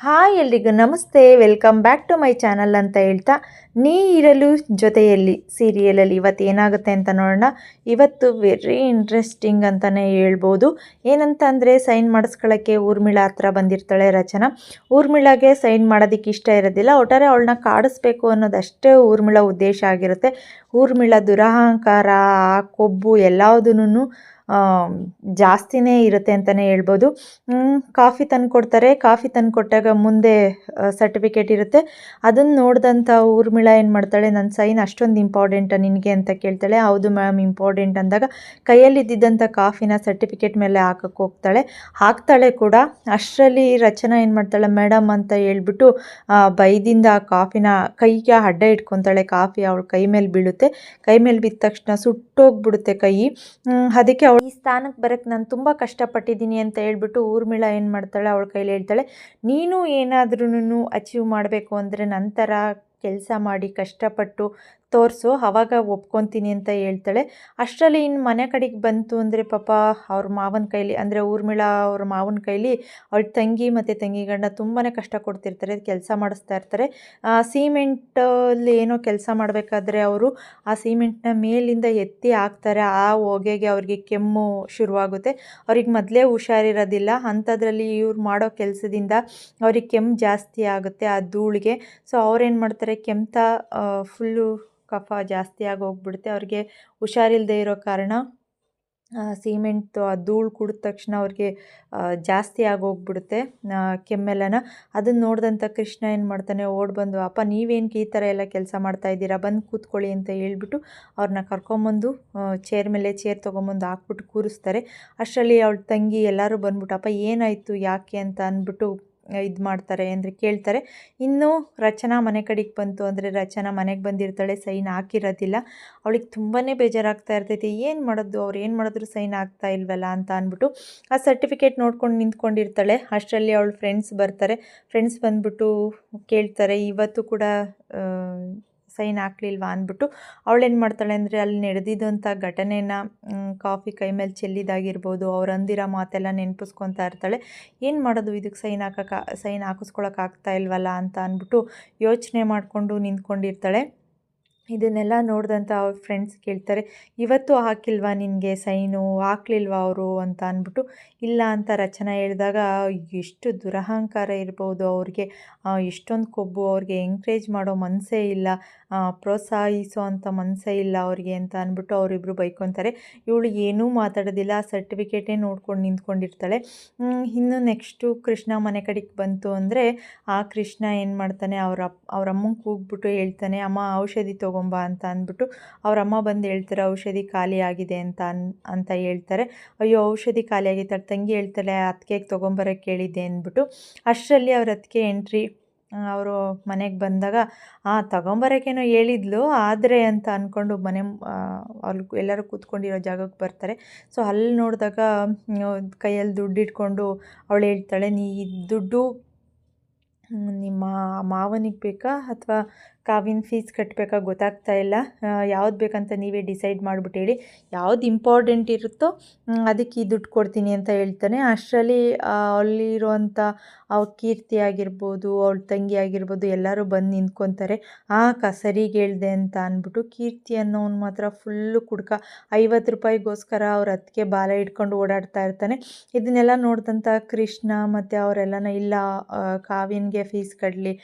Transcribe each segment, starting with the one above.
Hi ಎಲ್ರಿಗೂ ನಮಸ್ತೆ. Welcome back to my channel ಅಂತ ಹೇಳ್ತಾ ನೀ ಇರಲು ಜೊತೆಯಲ್ಲಿ ಸೀರಿಯಲಲ್ಲಿ ಇವತ್ತು ಏನಾಗುತ್ತೆ ಅಂತ ನೋಡೋಣ. ಇವತ್ತು ವೆರಿ ಇಂಟ್ರೆಸ್ಟಿಂಗ್ ಅಂತಲೇ ಹೇಳ್ಬೋದು. ಏನಂತ ಅಂದರೆ ಸೈನ್ ಮಾಡಿಸ್ಕೊಳ್ಳೋಕ್ಕೆ ಊರ್ಮಿಳ ಹತ್ರ ಬಂದಿರ್ತಾಳೆ ರಚನಾ. ಊರ್ಮಿಳಾಗೆ ಸೈನ್ ಮಾಡೋದಕ್ಕೆ ಇಷ್ಟ ಇರೋದಿಲ್ಲ. ಒಟ್ಟಾರೆ ಅವಳನ್ನ ಕಾಡಿಸ್ಬೇಕು ಅನ್ನೋದಷ್ಟೇ ಊರ್ಮಿಳಾ ಉದ್ದೇಶ ಆಗಿರುತ್ತೆ. ಊರ್ಮಿಳ ದುರಹಂಕಾರ ಕೊಬ್ಬು ಎಲ್ಲದನ್ನೂ ಜಾಸ್ತಿನೇ ಇರುತ್ತೆ ಅಂತಲೇ ಹೇಳ್ಬೋದು. ಕಾಫಿ ತಂದು ಕೊಡ್ತಾರೆ ಕಾಫಿ ತಂದು ಕೊಟ್ಟಾಗ ಮುಂದೆ ಸರ್ಟಿಫಿಕೇಟ್ ಇರುತ್ತೆ. ಅದನ್ನು ನೋಡಿದಂಥ ಊರ್ಮಿಳ ಏನು ಮಾಡ್ತಾಳೆ ನನ್ನ ಸೈನ್ ಅಷ್ಟೊಂದು ಇಂಪಾರ್ಟೆಂಟಾ ನಿನಗೆ? ಅಂತ ಕೇಳ್ತಾಳೆ. ಹೌದು ಮ್ಯಾಮ್, ಇಂಪಾರ್ಟೆಂಟ್ ಅಂದಾಗ ಕೈಯಲ್ಲಿದ್ದಂಥ ಕಾಫಿನ ಸರ್ಟಿಫಿಕೇಟ್ ಮೇಲೆ ಹಾಕಕ್ಕೆ ಹೋಗ್ತಾಳೆ. ಹಾಕ್ತಾಳೆ ಕೂಡ. ಅಷ್ಟರಲ್ಲಿ ರಚನಾ ಏನು ಮಾಡ್ತಾಳೆ ಮೇಡಮ್ ಅಂತ ಹೇಳ್ಬಿಟ್ಟು ಬೈದಿಂದ ಕಾಫಿನ ಕೈಗೆ ಅಡ್ಡ ಇಟ್ಕೊತಾಳೆ. ಕಾಫಿ ಅವಳು ಕೈ ಮೇಲೆ ಬೀಳುತ್ತೆ. ಕೈ ಮೇಲೆ ಬಿದ್ದ ತಕ್ಷಣ ಸುಟ್ಟೋಗ್ಬಿಡುತ್ತೆ ಕೈ. ಅದಕ್ಕೆ ಅವಳು ಈ ಸ್ಥಾನಕ್ಕೆ ಬರೋಕ್ಕೆ ನಾನು ತುಂಬ ಕಷ್ಟಪಟ್ಟಿದ್ದೀನಿ ಅಂತ ಹೇಳ್ಬಿಟ್ಟು ಊರ್ಮಿಳಾ ಏನು ಮಾಡ್ತಾಳೆ? ಅವಳ ಕೈಲಿ ಹೇಳ್ತಾಳೆ, ನೀನು ಏನಾದ್ರೂ ಅಚೀವ್ ಮಾಡಬೇಕು ಅಂದರೆ ನಂತರ ಕೆಲಸ ಮಾಡಿ ಕಷ್ಟಪಟ್ಟು ತೋರಿಸು ಆವಾಗ ಒಪ್ಕೊತೀನಿ ಅಂತ ಹೇಳ್ತಾಳೆ. ಅಷ್ಟರಲ್ಲಿ ಇನ್ನು ಮನೆ ಕಡೆಗೆ ಬಂತು ಅಂದರೆ ಪಾಪ ಅವ್ರ ಮಾವನ ಕೈಲಿ, ಅಂದರೆ ಊರ್ಮಿಳ ಅವ್ರ ಮಾವನ ಕೈಲಿ ಅವ್ರ ತಂಗಿ ಮತ್ತು ತಂಗಿ ಗಂಡ ತುಂಬಾ ಕಷ್ಟ ಕೊಡ್ತಿರ್ತಾರೆ, ಕೆಲಸ ಮಾಡಿಸ್ತಾ ಇರ್ತಾರೆ. ಸಿಮೆಂಟಲ್ಲಿ ಏನೋ ಕೆಲಸ ಮಾಡಬೇಕಾದ್ರೆ ಅವರು ಆ ಸಿಮೆಂಟ್ನ ಮೇಲಿಂದ ಎತ್ತಿ ಹಾಕ್ತಾರೆ. ಆ ಹೊಗೆಗೆ ಅವ್ರಿಗೆ ಕೆಮ್ಮು ಶುರುವಾಗುತ್ತೆ. ಅವ್ರಿಗೆ ಮೊದಲೇ ಹುಷಾರಿರೋದಿಲ್ಲ. ಅಂಥದ್ರಲ್ಲಿ ಇವ್ರು ಮಾಡೋ ಕೆಲಸದಿಂದ ಅವ್ರಿಗೆ ಕೆಮ್ಮು ಜಾಸ್ತಿ ಆಗುತ್ತೆ ಆ ಧೂಳಿಗೆ. ಸೊ ಅವ್ರೇನು ಮಾಡ್ತಾರೆ, ಕೆಮ್ತಾ ಫುಲ್ಲು ಕಫ ಜಾಸ್ತಿ ಹೋಗ್ಬಿಡುತ್ತೆ ಅವ್ರಿಗೆ ಹುಷಾರಿಲ್ಲದೆ ಇರೋ ಕಾರಣ ಸಿಮೆಂಟ್ ಧೂಳು ಕುಡಿದ ತಕ್ಷಣ ಅವ್ರಿಗೆ ಜಾಸ್ತಿ ಆಗೋಗ್ಬಿಡುತ್ತೆ ಕೆಮ್ಮೆಲ್ಲನ. ಅದನ್ನು ನೋಡಿದಂಥ ಕೃಷ್ಣ ಏನು ಮಾಡ್ತಾನೆ, ಓಡ್ ಬಂದು, ಅಪ್ಪ ನೀವೇನು ಈ ಥರ ಎಲ್ಲ ಕೆಲಸ ಮಾಡ್ತಾ ಇದ್ದೀರಾ? ಬಂದು ಕೂತ್ಕೊಳ್ಳಿ ಅಂತ ಹೇಳ್ಬಿಟ್ಟು ಅವ್ರನ್ನ ಕರ್ಕೊಂಬಂದು ಚೇರ್ ಮೇಲೆ ಚೇರ್ ತೊಗೊಂಬಂದು ಹಾಕ್ಬಿಟ್ಟು ಕೂರಿಸ್ತಾರೆ. ಅಷ್ಟರಲ್ಲಿ ಅವಳ ತಂಗಿ ಎಲ್ಲರೂ ಬಂದ್ಬಿಟ್ಟು, ಅಪ್ಪ, ಏನಾಯಿತು? ಯಾಕೆ? ಅಂತ ಅಂದ್ಬಿಟ್ಟು ಇದು ಮಾಡ್ತಾರೆ ಅಂದರೆ ಕೇಳ್ತಾರೆ. ಇನ್ನು ರಚನಾ ಮನೆ ಕಡೆಗೆ ಬಂತು ಅಂದರೆ ರಚನಾ ಮನೆಗೆ ಬಂದಿರ್ತಾಳೆ, ಸೈನ್ ಹಾಕಿರೋದಿಲ್ಲ. ಅವಳಿಗೆ ತುಂಬಾ ಬೇಜಾರಾಗ್ತಾ ಇರ್ತೈತಿ. ಏನು ಮಾಡೋದು? ಅವ್ರು ಏನು ಮಾಡಿದ್ರು ಸೈನ್ ಆಗ್ತಾ ಇಲ್ವಲ್ಲ ಅಂತ ಅಂದ್ಬಿಟ್ಟು ಆ ಸರ್ಟಿಫಿಕೇಟ್ ನೋಡ್ಕೊಂಡು ನಿಂತ್ಕೊಂಡಿರ್ತಾಳೆ. ಅಷ್ಟರಲ್ಲಿ ಅವಳು ಫ್ರೆಂಡ್ಸ್ ಬರ್ತಾರೆ. ಫ್ರೆಂಡ್ಸ್ ಬಂದ್ಬಿಟ್ಟು ಕೇಳ್ತಾರೆ. ಇವತ್ತು ಕೂಡ ಸೈನ್ ಹಾಕ್ಲಿಲ್ವಾ ಅಂದ್ಬಿಟ್ಟು ಅವಳೇನು ಮಾಡ್ತಾಳೆ ಅಂದರೆ ಅಲ್ಲಿ ನಡೆದಿದ್ದಂಥ ಘಟನೆನ ಕಾಫಿ ಕೈ ಮೇಲೆ ಚೆಲ್ಲಿದಾಗಿರ್ಬೋದು, ಅವ್ರು ಅಂದಿರೋ ಮಾತೆಲ್ಲ ನೆನಪಿಸ್ಕೊತಾ ಇರ್ತಾಳೆ. ಏನು ಮಾಡೋದು ಇದಕ್ಕೆ ಸೈನ್ ಹಾಕಕ್ಕೆ ಸೈನ್ ಹಾಕಿಸ್ಕೊಳಕ್ಕೆ ಆಗ್ತಾ ಇಲ್ವಲ್ಲ ಅಂತ ಅಂದ್ಬಿಟ್ಟು ಯೋಚನೆ ಮಾಡಿಕೊಂಡು ನಿಂತ್ಕೊಂಡಿರ್ತಾಳೆ. ಇದನ್ನೆಲ್ಲ ನೋಡಿದಂಥ ಅವ್ರ ಫ್ರೆಂಡ್ಸ್ ಕೇಳ್ತಾರೆ, ಇವತ್ತು ಹಾಕಿಲ್ವಾ ನಿನಗೆ ಸೈನು? ಹಾಕ್ಲಿಲ್ವಾ ಅವರು? ಅಂತ ಅಂದ್ಬಿಟ್ಟು, ಇಲ್ಲ ಅಂತ ರಚನಾ ಹೇಳಿದಾಗ, ಎಷ್ಟು ದುರಹಂಕಾರ ಇರ್ಬೋದು ಅವ್ರಿಗೆ. ಎಷ್ಟೊಂದು ಕೊಬ್ಬು ಅವ್ರಿಗೆ ಎಂಕ್ರೇಜ್ ಮಾಡೋ ಮನಸ್ಸೇ ಇಲ್ಲ. ಪ್ರೋತ್ಸಾಹಿಸೋ ಅಂಥ ಮನಸ್ಸೇ ಇಲ್ಲ ಅವ್ರಿಗೆ ಅಂತ ಅಂದ್ಬಿಟ್ಟು ಅವರಿಬ್ಬರು ಬೈಕೊತಾರೆ. ಇವಳು ಏನೂ ಮಾತಾಡೋದಿಲ್ಲ, ಸರ್ಟಿಫಿಕೇಟೇ ನೋಡ್ಕೊಂಡು ನಿಂತ್ಕೊಂಡಿರ್ತಾಳೆ. ಇನ್ನು ನೆಕ್ಸ್ಟು ಕೃಷ್ಣ ಮನೆ ಕಡೆಗೆ ಬಂತು ಅಂದರೆ, ಆ ಕೃಷ್ಣ ಏನು ಮಾಡ್ತಾನೆ, ಅವ್ರ ಅವ್ರ ಅಮ್ಮಂಗೆ ಕೂಗ್ಬಿಟ್ಟು ಹೇಳ್ತಾನೆ, ಅಮ್ಮ, ಔಷಧಿ ತೊಗೊಂಬ ಅಂತ ಅಂದ್ಬಿಟ್ಟು ಅವರಮ್ಮ ಬಂದು ಹೇಳ್ತಾರೆ, ಔಷಧಿ ಖಾಲಿ ಆಗಿದೆ ಅಂತ ಅನ್, ಅಂತ ಹೇಳ್ತಾರೆ. ಅಯ್ಯೋ, ಔಷಧಿ ಖಾಲಿ ಅವ್ರ ತಂಗಿ ಹೇಳ್ತಾಳೆ ಅತ್ತಿಗೆಗೆ ತೊಗೊಂಬರಕ್ಕೆ ಕೇಳಿದ್ದೆ ಅಂದ್ಬಿಟ್ಟು ಅಷ್ಟರಲ್ಲಿ ಅವ್ರ ಅತ್ತಿಗೆ ಎಂಟ್ರಿ ಅವರು ಮನೆಗೆ ಬಂದಾಗ ಹಾಂ ತಗೊಂಬರೋಕ್ಕೇನೋ ಹೇಳಿದ್ಲು, ಆದರೆ ಅಂತ ಅಂದ್ಕೊಂಡು ಮನೆ ಅಲ್ಲಿ ಎಲ್ಲರೂ ಕೂತ್ಕೊಂಡಿರೋ ಜಾಗಕ್ಕೆ ಬರ್ತಾರೆ. ಸೊ, ಅಲ್ಲಿ ನೋಡಿದಾಗ ಕೈಯಲ್ಲಿ ದುಡ್ಡು ಇಟ್ಕೊಂಡು ಅವಳು ಹೇಳ್ತಾಳೆ, ನೀ ದುಡ್ಡು ನಿಮ್ಮ ಮಾವನಿಗೆ ಬೇಕಾ ಅಥವಾ ಕಾವಿನ ಫೀಸ್ ಕಟ್ಟಬೇಕಾ ಗೊತ್ತಾಗ್ತಾ ಇಲ್ಲ. ಯಾವ್ದು ಬೇಕಂತ ನೀವೇ ಡಿಸೈಡ್ ಮಾಡಿಬಿಟ್ಟು ಹೇಳಿ. ಯಾವ್ದು ಇಂಪಾರ್ಟೆಂಟ್ ಇರುತ್ತೋ ಅದಕ್ಕೆ ಈ ದುಡ್ಡು ಕೊಡ್ತೀನಿ ಅಂತ ಹೇಳ್ತಾನೆ. ಅಷ್ಟರಲ್ಲಿ ಅಲ್ಲಿರುವಂಥ ಅವ್ರ ಕೀರ್ತಿ ಆಗಿರ್ಬೋದು ಅವ್ಳ ತಂಗಿ ಆಗಿರ್ಬೋದು, ಎಲ್ಲರೂ ಬಂದು ನಿಂತ್ಕೊತಾರೆ. ಆ ಕ ಸರಿಗೆ ಅಂತ ಅಂದ್ಬಿಟ್ಟು ಕೀರ್ತಿ ಅನ್ನೋನು ಮಾತ್ರ ಫುಲ್ಲು ಕುಡ್ಕ ಐವತ್ತು ರೂಪಾಯಿಗೋಸ್ಕರ ಅವ್ರ ಅತ್ತಿಗೆ ಬಾಲ ಇಟ್ಕೊಂಡು ಓಡಾಡ್ತಾ ಇರ್ತಾನೆ. ಇದನ್ನೆಲ್ಲ ನೋಡಿದಂಥ ಕೃಷ್ಣ ಮತ್ತು ಅವರೆಲ್ಲನ, ಇಲ್ಲ ಕಾವಿನ್ಗೆ ಫೀಸ್ ಕಟ್ಟಲಿ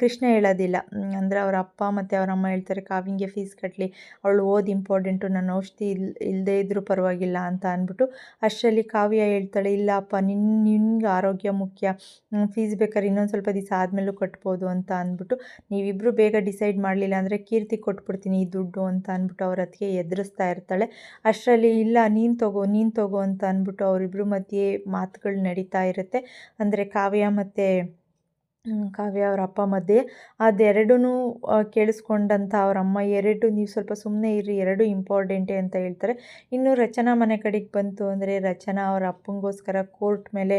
ಕೃಷ್ಣ ಹೇಳೋದಿಲ್ಲ. ಅಂದರೆ ಅವ್ರ ಅಪ್ಪ ಮತ್ತು ಅವ್ರ ಅಮ್ಮ ಹೇಳ್ತಾರೆ ಕಾವ್ಯಂಗೆ ಫೀಸ್ ಕಟ್ಟಲಿ ಅವಳು ಓದ್ ಇಂಪಾರ್ಟೆಂಟು ನನ್ನ ಔಷಧಿ ಇಲ್ ಇಲ್ಲದೇ ಇದ್ದರೂ ಪರವಾಗಿಲ್ಲ ಅಂತ ಅಂದ್ಬಿಟ್ಟು ಅಷ್ಟರಲ್ಲಿ ಕಾವ್ಯ ಹೇಳ್ತಾಳೆ, ಇಲ್ಲ ಅಪ್ಪ ನಿನ್ನ ನಿನ್ಗೆ ಆರೋಗ್ಯ ಮುಖ್ಯ. ಫೀಸ್ ಬೇಕಾದ್ರೆ ಇನ್ನೊಂದು ಸ್ವಲ್ಪ ದಿವಸ ಆದಮೇಲೂ ಕಟ್ಬೋದು ಅಂತ ಅಂದ್ಬಿಟ್ಟು ನೀವಿಬ್ಬರು ಬೇಗ ಡಿಸೈಡ್ ಮಾಡಲಿಲ್ಲ ಅಂದರೆ ಕೀರ್ತಿ ಕೊಟ್ಬಿಡ್ತೀನಿ ಈ ದುಡ್ಡು ಅಂತ ಅಂದ್ಬಿಟ್ಟು ಅವ್ರ ಅದಕ್ಕೆ ಎದುರಿಸ್ತಾ ಇರ್ತಾಳೆ. ಅಷ್ಟರಲ್ಲಿ, ಇಲ್ಲ, ನೀನು ತಗೋ ನೀನು ತಗೋ ಅಂತ ಅಂದ್ಬಿಟ್ಟು ಅವರಿಬ್ಬರು ಮಧ್ಯೆ ಮಾತುಗಳು ನಡೀತಾ ಇರುತ್ತೆ. ಅಂದರೆ ಕಾವ್ಯ ಮತ್ತು ಕಾವ್ಯ ಅವರ ಅಪ್ಪ ಮಧ್ಯೆ. ಅದೆರಡೂ ಕೇಳಿಸ್ಕೊಂಡಂಥ ಅವ್ರ ಅಮ್ಮ ಎರಡು, ನೀವು ಸ್ವಲ್ಪ ಸುಮ್ಮನೆ ಇರಿ ಎರಡು ಇಂಪಾರ್ಟೆಂಟೇ ಅಂತ ಹೇಳ್ತಾರೆ. ಇನ್ನು ರಚನಾ ಮನೆ ಕಡೆಗೆ ಬಂತು ಅಂದರೆ ರಚನಾ ಅವರ ಅಪ್ಪಂಗೋಸ್ಕರ ಕೋರ್ಟ್ ಮೇಲೆ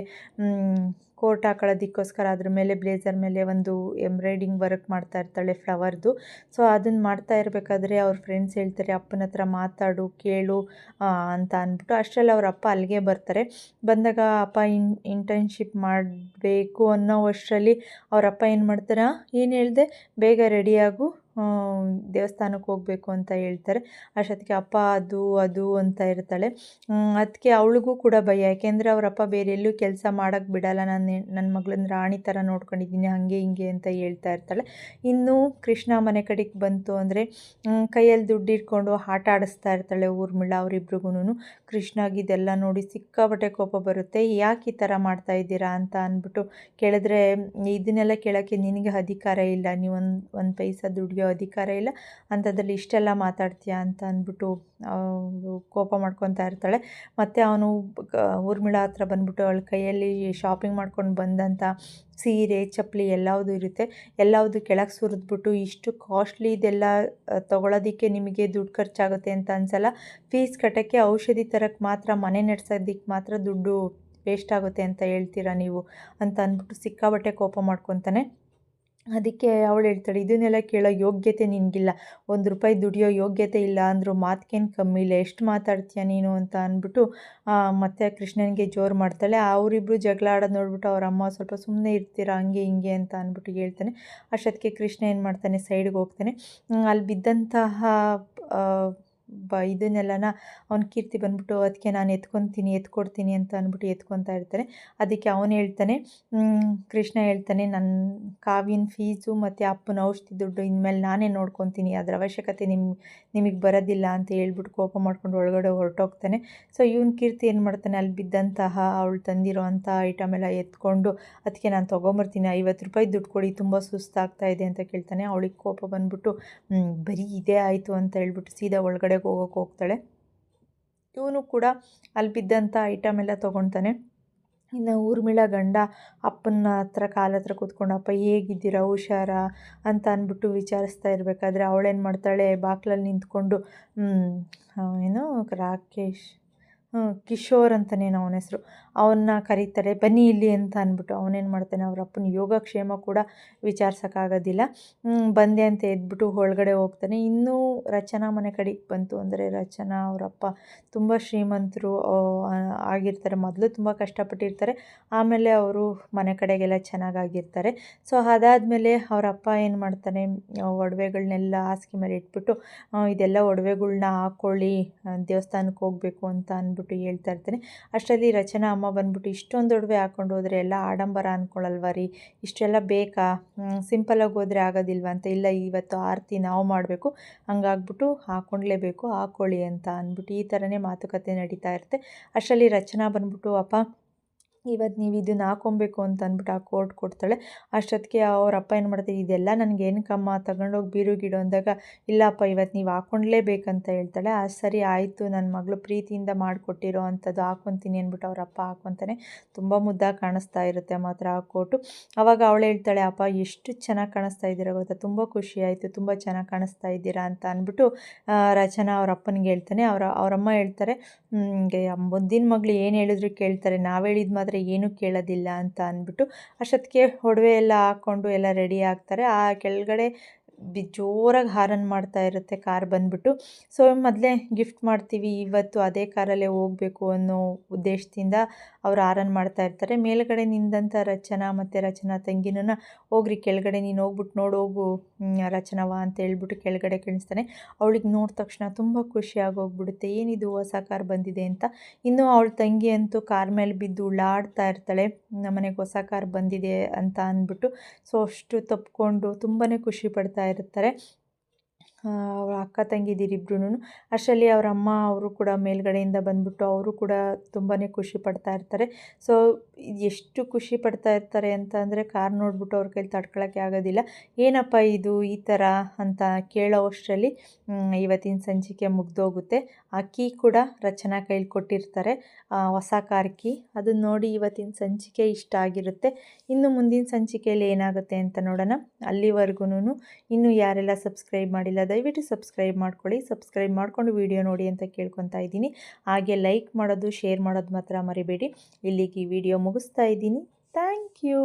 ಕೋಟ್ ಹಾಕೊಳ್ಳೋದಕ್ಕೋಸ್ಕರ ಅದ್ರ ಮೇಲೆ ಬ್ಲೇಸರ್ ಮೇಲೆ ಒಂದು ಎಂಬ್ರಾಯ್ಡಿಂಗ್ ವರ್ಕ್ ಮಾಡ್ತಾ ಇರ್ತಾಳೆ ಫ್ಲವರ್ದು. ಸೊ ಅದನ್ನು ಮಾಡ್ತಾ ಇರಬೇಕಾದ್ರೆ ಅವ್ರ ಫ್ರೆಂಡ್ಸ್ ಹೇಳ್ತಾರೆ, ಅಪ್ಪನ ಹತ್ರ ಮಾತಾಡು, ಕೇಳು ಅಂತ ಅಂದ್ಬಿಟ್ಟು ಅಷ್ಟರಲ್ಲಿ ಅವ್ರ ಅಪ್ಪ ಅಲ್ಲಿಗೆ ಬರ್ತಾರೆ. ಬಂದಾಗ ಅಪ್ಪ ಇನ್ ಇಂಟರ್ನ್ಶಿಪ್ ಮಾಡಬೇಕು ಅನ್ನೋ ಅಷ್ಟರಲ್ಲಿ ಅಪ್ಪ ಏನು ಮಾಡ್ತಾರೆ ಏನು ಹೇಳಿದೆ? ಬೇಗ ರೆಡಿಯಾಗು ದೇವಸ್ಥಾನಕ್ಕೆ ಹೋಗಬೇಕು ಅಂತ ಹೇಳ್ತಾರೆ. ಅಷ್ಟೊತ್ತಿಗೆ ಅಪ್ಪ ಅದು ಅದು ಅಂತ ಇರ್ತಾಳೆ. ಅದಕ್ಕೆ ಅವಳಿಗೂ ಕೂಡ ಭಯ. ಯಾಕೆಂದರೆ ಅವರಪ್ಪ ಬೇರೆ ಎಲ್ಲೂ ಕೆಲಸ ಮಾಡೋಕ್ಕೆ ಬಿಡಲ್ಲ. ನಾನು ನನ್ನ ಮಗಳನ್ನ ರಾಣಿ ಥರ ನೋಡ್ಕೊಂಡಿದ್ದೀನಿ, ಹಾಗೆ ಹಿಂಗೆ ಅಂತ ಹೇಳ್ತಾ ಇರ್ತಾಳೆ. ಇನ್ನು ಕೃಷ್ಣ ಮನೆ ಕಡೆಗೆ ಬಂತು ಅಂದರೆ ಕೈಯಲ್ಲಿ ದುಡ್ಡು ಇಟ್ಕೊಂಡು ಆಟ ಆಡಿಸ್ತಾ ಇರ್ತಾಳೆ ಊರ್ಮಿಳ ಅವರಿಬ್ರಿಗೂ ಕೃಷ್ಣಾಗಿದೆಲ್ಲ ನೋಡಿ ಸಿಕ್ಕಾಪಟ್ಟೆ ಕೋಪ ಬರುತ್ತೆ. ಯಾಕೆ ಈ ಥರ ಮಾಡ್ತಾ ಇದ್ದೀರಾ ಅಂತ ಅಂದ್ಬಿಟ್ಟು ಕೇಳಿದ್ರೆ, ಇದನ್ನೆಲ್ಲ ಕೇಳೋಕ್ಕೆ ನಿನಗೆ ಅಧಿಕಾರ ಇಲ್ಲ. ನೀವು ಒಂದು ಒಂದು ಪೈಸಾ ದುಡಿಯೋ ಅಧಿಕಾರ ಇಲ್ಲ. ಅಂಥದ್ರಲ್ಲಿ ಇಷ್ಟೆಲ್ಲ ಮಾತಾಡ್ತೀಯ ಅಂತ ಅಂದ್ಬಿಟ್ಟು ಕೋಪ ಮಾಡ್ಕೊತಾ ಇರ್ತಾಳೆ. ಮತ್ತು ಅವನು ಊರ್ಮಿಳ ಹತ್ರ ಬಂದ್ಬಿಟ್ಟು ಅವಳ ಕೈಯಲ್ಲಿ ಶಾಪಿಂಗ್ ಮಾಡ್ಕೊಂಡು ಬಂದಂಥ ಸೀರೆ, ಚಪ್ಪಲಿ ಎಲ್ಲವುದು ಇರುತ್ತೆ. ಎಲ್ಲವುದು ಕೆಳಗೆ ಸುರಿದ್ಬಿಟ್ಟು ಇಷ್ಟು ಕಾಸ್ಟ್ಲಿ ಇದೆಲ್ಲ ತೊಗೊಳೋದಕ್ಕೆ ನಿಮಗೆ ದುಡ್ಡು ಖರ್ಚಾಗುತ್ತೆ ಅಂತ ಅನ್ಸಲ್ಲ. ಫೀಸ್ ಕಟ್ಟೋಕ್ಕೆ ಔಷಧಿ ತರಕ್ಕೆ ಮಾತ್ರ, ಮನೆ ನಡೆಸೋದಕ್ಕೆ ಮಾತ್ರ ದುಡ್ಡು ವೇಸ್ಟ್ ಆಗುತ್ತೆ ಅಂತ ಹೇಳ್ತೀರಾ ನೀವು? ಅಂತ ಅಂದ್ಬಿಟ್ಟು ಸಿಕ್ಕಾಬಟ್ಟೆ ಕೋಪ ಮಾಡ್ಕೊತಾನೆ. ಅದಕ್ಕೆ ಅವಳು ಹೇಳ್ತಾಳೆ, ಇದನ್ನೆಲ್ಲ ಕೇಳೋ ಯೋಗ್ಯತೆ ನಿನಗಿಲ್ಲ. ಒಂದು ರೂಪಾಯಿ ದುಡಿಯೋ ಯೋಗ್ಯತೆ ಇಲ್ಲ ಅಂದರೂ ಮಾತ್ಕೇನು ಕಮ್ಮಿ ಇಲ್ಲ, ಎಷ್ಟು ಮಾತಾಡ್ತೀಯ ನೀನು ಅಂತ ಅಂದ್ಬಿಟ್ಟು ಮತ್ತೆ ಕೃಷ್ಣನಿಗೆ ಜೋರು ಮಾಡ್ತಾಳೆ. ಅವರಿಬ್ಬರು ಜಗಳ ಆಡೋದು ನೋಡ್ಬಿಟ್ಟು ಅವ್ರ ಅಮ್ಮ ಸ್ವಲ್ಪ ಸುಮ್ಮನೆ ಇರ್ತೀರಾ, ಹಂಗೆ ಹಿಂಗೆ ಅಂತ ಅಂದ್ಬಿಟ್ಟು ಹೇಳ್ತಾನೆ. ಅಷ್ಟೊತ್ತಿಗೆ ಕೃಷ್ಣ ಏನು ಮಾಡ್ತಾನೆ ಸೈಡ್ಗೆ ಹೋಗ್ತಾನೆ. ಅಲ್ಲಿ ಬಿದ್ದಂತಹ ಬ, ಇದನ್ನೆಲ್ಲನ ಅವ್ನ ಕೀರ್ತಿ ಬಂದ್ಬಿಟ್ಟು ಅದಕ್ಕೆ ನಾನು ಎತ್ಕೊತೀನಿ, ಎತ್ಕೊಡ್ತೀನಿ ಅಂತ ಅಂದ್ಬಿಟ್ಟು ಎತ್ಕೊತಾ ಇರ್ತಾನೆ ಅದಕ್ಕೆ ಅವನು ಹೇಳ್ತಾನೆ ಕೃಷ್ಣ ಹೇಳ್ತಾನೆ ನನ್ನ ಕಾವಿನ ಫೀಸು ಮತ್ತು ಅಪ್ಪನ ಔಷಧಿ ದುಡ್ಡು ಇನ್ಮೇಲೆ ನಾನೇ ನೋಡ್ಕೊತೀನಿ. ಅದರ ಅವಶ್ಯಕತೆ ನಿಮ್ಮ ನಿಮಗೆ ಬರೋದಿಲ್ಲ ಅಂತ ಹೇಳ್ಬಿಟ್ಟು ಕೋಪ ಮಾಡ್ಕೊಂಡು ಒಳಗಡೆ ಹೊರಟೋಗ್ತಾನೆ. ಸೊ ಇವ್ನ ಕೀರ್ತಿ ಏನು ಮಾಡ್ತಾನೆ, ಅಲ್ಲಿ ಬಿದ್ದಂತಹ ಅವಳು ತಂದಿರೋ ಅಂಥ ಐಟಮ್ ಎಲ್ಲ ಎತ್ಕೊಂಡು ಅದಕ್ಕೆ ನಾನು ತೊಗೊಂಬರ್ತೀನಿ, ಐವತ್ತು ರೂಪಾಯಿ ದುಡ್ಡು ಕೊಡಿ, ತುಂಬ ಸುಸ್ತಾಗ್ತಾ ಇದೆ ಅಂತ ಕೇಳ್ತಾನೆ. ಅವಳಿಗೆ ಕೋಪ ಬಂದ್ಬಿಟ್ಟು ಬರೀ ಇದೇ ಆಯಿತು ಅಂತ ಹೇಳ್ಬಿಟ್ಟು ಸೀದಾ ಒಳಗಡೆ ಹೋಗೋಕೆ ಹೋಗ್ತಾಳೆ. ಇವನು ಕೂಡ ಅಲ್ಲಿ ಬಿದ್ದಂಥ ಐಟಮ್ ಎಲ್ಲ ತೊಗೊಳ್ತಾನೆ ಇನ್ನು ಊರ್ಮಿಳ ಗಂಡ ಅಪ್ಪನ ಹತ್ರ ಕಾಲ ಹತ್ರ ಕೂತ್ಕೊಂಡು, ಅಪ್ಪ, ಹೇಗಿದ್ದೀರಾ? ಹುಷಾರಾ? ಅಂತ ಅಂದ್ಬಿಟ್ಟು ವಿಚಾರಿಸ್ತಾ ಇರಬೇಕಾದ್ರೆ ಅವಳೇನು ಮಾಡ್ತಾಳೆ? ಬಾಕ್ಲಲ್ಲಿ ನಿಂತ್ಕೊಂಡು ಏನು ರಾಕೇಶ್ ಕಿಶೋರ್ ಅಂತಲೇ ಅವನ ಹೆಸರು. ಅವನ್ನ ಕರೀತಾರೆ, ಬನ್ನಿ ಇಲ್ಲಿ ಅಂತ ಅಂದ್ಬಿಟ್ಟು ಅವನೇನು ಮಾಡ್ತಾನೆ, ಅವ್ರ ಅಪ್ಪನ ಯೋಗಕ್ಷೇಮ ಕೂಡ ವಿಚಾರಿಸೋಕ್ಕಾಗೋದಿಲ್ಲ. ಬಂದೆ ಅಂತ ಎದ್ಬಿಟ್ಟು ಒಳಗಡೆ ಹೋಗ್ತಾನೆ. ಇನ್ನೂ ರಚನಾ ಮನೆ ಕಡೆಗೆ ಬಂತು ಅಂದರೆ ರಚನಾ ಅವರಪ್ಪ ತುಂಬ ಶ್ರೀಮಂತರು ಆಗಿರ್ತಾರೆ. ಮೊದಲು ತುಂಬ ಕಷ್ಟಪಟ್ಟಿರ್ತಾರೆ. ಆಮೇಲೆ ಅವರು ಮನೆ ಕಡೆಗೆಲ್ಲ ಚೆನ್ನಾಗಾಗಿರ್ತಾರೆ. ಸೊ, ಅದಾದಮೇಲೆ ಅವರಪ್ಪ ಏನು ಮಾಡ್ತಾನೆ ಒಡವೆಗಳನ್ನೆಲ್ಲ ಹಾಸಿಗೆ ಮೇಲೆ ಇಟ್ಬಿಟ್ಟು ಇದೆಲ್ಲ ಒಡವೆಗಳ್ನ ಹಾಕ್ಕೊಳ್ಳಿ ದೇವಸ್ಥಾನಕ್ಕೆ ಹೋಗಬೇಕು ಅಂತ ಅಂದ್ಬಿಟ್ಟು ಹೇಳ್ತಾ ಇರ್ತಾನೆ. ಅಷ್ಟರಲ್ಲಿ ರಚನಾ ಅಮ್ಮ ಬಂದ್ಬಿಟ್ಟು ಇಷ್ಟೊಂದು ಒಡವೆ ಹಾಕ್ಕೊಂಡು ಹೋದರೆ ಎಲ್ಲ ಆಡಂಬರ ಅಂದ್ಕೊಳ್ಳಲ್ವ ರೀ? ಇಷ್ಟೆಲ್ಲ ಬೇಕಾ? ಸಿಂಪಲಾಗಿ ಹೋದರೆ ಆಗೋದಿಲ್ವ ಅಂತ? ಇಲ್ಲ, ಇವತ್ತು ಆರತಿ ನಾವು ಮಾಡಬೇಕು, ಹಂಗಾಗ್ಬಿಟ್ಟು ಹಾಕ್ಕೊಂಡ್ಲೇಬೇಕು ಹಾಕ್ಕೊಳ್ಳಿ ಅಂತ ಅಂದ್ಬಿಟ್ಟು ಈ ಥರನೇ ಮಾತುಕತೆ ನಡೀತಾ ಇರುತ್ತೆ. ಅಷ್ಟರಲ್ಲಿ ರಚನಾ ಬಂದ್ಬಿಟ್ಟು, ಅಪ್ಪ ಇವತ್ತು ನೀವು ಇದನ್ನು ಹಾಕೊಬೇಕು ಅಂತ ಅಂದ್ಬಿಟ್ಟು ಆ ಕೋಟ್ ಕೊಡ್ತಾಳೆ. ಅಷ್ಟೊತ್ತಿಗೆ ಅವ್ರ ಏನು ಮಾಡ್ತಾರೆ, ಇದೆಲ್ಲ ನನಗೆ ಏನಕ್ಕಮ್ಮ ತಗೊಂಡೋಗಿ ಬೀರುಗಿಡು ಅಂದಾಗ, ಇಲ್ಲಪ್ಪ ಇವತ್ತು ನೀವು ಹಾಕ್ಕೊಂಡ್ಲೇಬೇಕಂತ ಹೇಳ್ತಾಳೆ. ಆ ಸರಿ ಆಯಿತು ನನ್ನ ಮಗಳು ಪ್ರೀತಿಯಿಂದ ಮಾಡಿಕೊಟ್ಟಿರೋ ಅಂಥದ್ದು ಹಾಕೊತೀನಿ ಅಂದ್ಬಿಟ್ಟು ಅವ್ರ ಅಪ್ಪ ತುಂಬ ಮುದ್ದಾಗಿ ಕಾಣಿಸ್ತಾ ಇರುತ್ತೆ ಮಾತ್ರ ಆ ಕೋರ್ಟು. ಅವಾಗ ಅವಳು ಹೇಳ್ತಾಳೆ, ಅಪ್ಪ, ಎಷ್ಟು ಚೆನ್ನಾಗಿ ಕಾಣಿಸ್ತಾ ಇದ್ದೀರಾ ಗೊತ್ತಾ? ತುಂಬ ಖುಷಿ ಆಯಿತು, ತುಂಬ ಚೆನ್ನಾಗಿ ಕಾಣಿಸ್ತಾ ಇದ್ದೀರಾ ಅಂತ ಅಂದ್ಬಿಟ್ಟು ರಚನಾ ಅವ್ರ ಅಪ್ಪನಿಗೆ ಹೇಳ್ತಾನೆ. ಅವರ, ಅವರಮ್ಮ ಹೇಳ್ತಾರೆ ಮುಂದಿನ ಮಗಳು ಏನು ಹೇಳಿದ್ರು ಕೇಳ್ತಾರೆ. ನಾವು ಹೇಳಿದ ಮಾತ್ರ ಏನೂ ಕೇಳೋದಿಲ್ಲ ಅಂತ ಅಂದ್ಬಿಟ್ಟು ಅಷ್ಟೊತ್ತಿಗೆ ಒಡವೆ ಎಲ್ಲ ಹಾಕ್ಕೊಂಡು ಎಲ್ಲ ರೆಡಿ ಆಗ್ತಾರೆ. ಆ ಕೆಳಗಡೆ ಬಿ ಜೋರಾಗಿ ಹಾರನ್ ಮಾಡ್ತಾ ಇರುತ್ತೆ ಕಾರ್ ಬಂದ್ಬಿಟ್ಟು. ಸೊ ಮೊದಲೇ ಗಿಫ್ಟ್ ಮಾಡ್ತೀವಿ, ಇವತ್ತು ಅದೇ ಕಾರಲ್ಲೇ ಹೋಗಬೇಕು ಅನ್ನೋ ಉದ್ದೇಶದಿಂದ ಅವ್ರು ಆರನ್ ಮಾಡ್ತಾ ಇರ್ತಾರೆ. ಮೇಲ್ಗಡೆ ನಿಂದಂಥ ರಚನಾ ಮತ್ತು ರಚನಾ ತಂಗಿನೂ ಹೋಗ್ರಿ ಕೆಳಗಡೆ ನೀನು ಹೋಗ್ಬಿಟ್ಟು ನೋಡೋಗು ರಚನವ ಅಂತ ಹೇಳ್ಬಿಟ್ಟು ಕೆಳಗಡೆ ಕಳಿಸ್ತಾನೆ ಅವಳಿಗೆ ನೋಡಿದ ತಕ್ಷಣ ತುಂಬ ಖುಷಿಯಾಗಿ ಹೋಗ್ಬಿಡುತ್ತೆ ಏನಿದು ಹೊಸ ಕಾರ್ ಬಂದಿದೆ ಅಂತ? ಇನ್ನೂ ಅವಳ ತಂಗಿ ಅಂತೂ ಕಾರ್ ಮೇಲೆ ಬಿದ್ದು ಉಳ್ಳಾಡ್ತಾ ಇರ್ತಾಳೆ. ನಮ್ಮನೆಗೆ ಹೊಸ ಕಾರ್ ಬಂದಿದೆ ಅಂತ ಅಂದ್ಬಿಟ್ಟು, ಸೊ ಅಷ್ಟು ತಪ್ಕೊಂಡು ತುಂಬಾ ಖುಷಿ ಪಡ್ತಾ ಇರ್ತಾರೆ. ಅವಳ ಅಕ್ಕ ತಂಗಿದಿರಿಬ್ರು ಅಷ್ಟರಲ್ಲಿ ಅವ್ರ ಅಮ್ಮ ಅವರು ಕೂಡ ಮೇಲ್ಗಡೆಯಿಂದ ಬಂದ್ಬಿಟ್ಟು ಅವರು ಕೂಡ ತುಂಬಾ ಖುಷಿ ಪಡ್ತಾ ಇರ್ತಾರೆ. ಸೊ, ಎಷ್ಟು ಖುಷಿ ಪಡ್ತಾ ಇರ್ತಾರೆ ಅಂತ ಅಂದರೆ ಕಾರ್ ನೋಡ್ಬಿಟ್ಟು ಅವ್ರ ಕೈಲಿ ತಡ್ಕೊಳಕ್ಕೆ ಆಗೋದಿಲ್ಲ. ಏನಪ್ಪ ಇದು ಈ ಥರ ಅಂತ ಕೇಳೋ ಅಷ್ಟರಲ್ಲಿ ಇವತ್ತಿನ ಸಂಚಿಕೆ ಮುಗ್ದೋಗುತ್ತೆ. ಆ ಕೀ ಕೂಡ ರಚನಾ ಕೈಲಿ ಕೊಟ್ಟಿರ್ತಾರೆ. ಹೊಸ ಕಾರ್ಕಿ. ಅದನ್ನ ನೋಡಿ ಇವತ್ತಿನ ಸಂಚಿಕೆ ಇಷ್ಟ ಆಗಿರುತ್ತೆ. ಇನ್ನು ಮುಂದಿನ ಸಂಚಿಕೆಯಲ್ಲಿ ಏನಾಗುತ್ತೆ ಅಂತ ನೋಡೋಣ. ಅಲ್ಲಿವರೆಗೂ ಇನ್ನು ಯಾರೆಲ್ಲ ಸಬ್ಸ್ಕ್ರೈಬ್ ಮಾಡಿಲ್ಲ, ದಯವಿಟ್ಟು ಸಬ್ಸ್ಕ್ರೈಬ್ ಮಾಡ್ಕೊಳ್ಳಿ. ಸಬ್ಸ್ಕ್ರೈಬ್ ಮಾಡಿಕೊಂಡು ವಿಡಿಯೋ ನೋಡಿ ಅಂತ ಕೇಳ್ಕೊತಾ ಇದ್ದೀನಿ. ಹಾಗೆ ಲೈಕ್ ಮಾಡೋದು, ಶೇರ್ ಮಾಡೋದು ಮಾತ್ರ ಮರಿಬೇಡಿ. ಇಲ್ಲಿಗೆ ಈ ವಿಡಿಯೋ ಮುಗಿಸ್ತಾ ಇದ್ದೀನಿ. Thank you.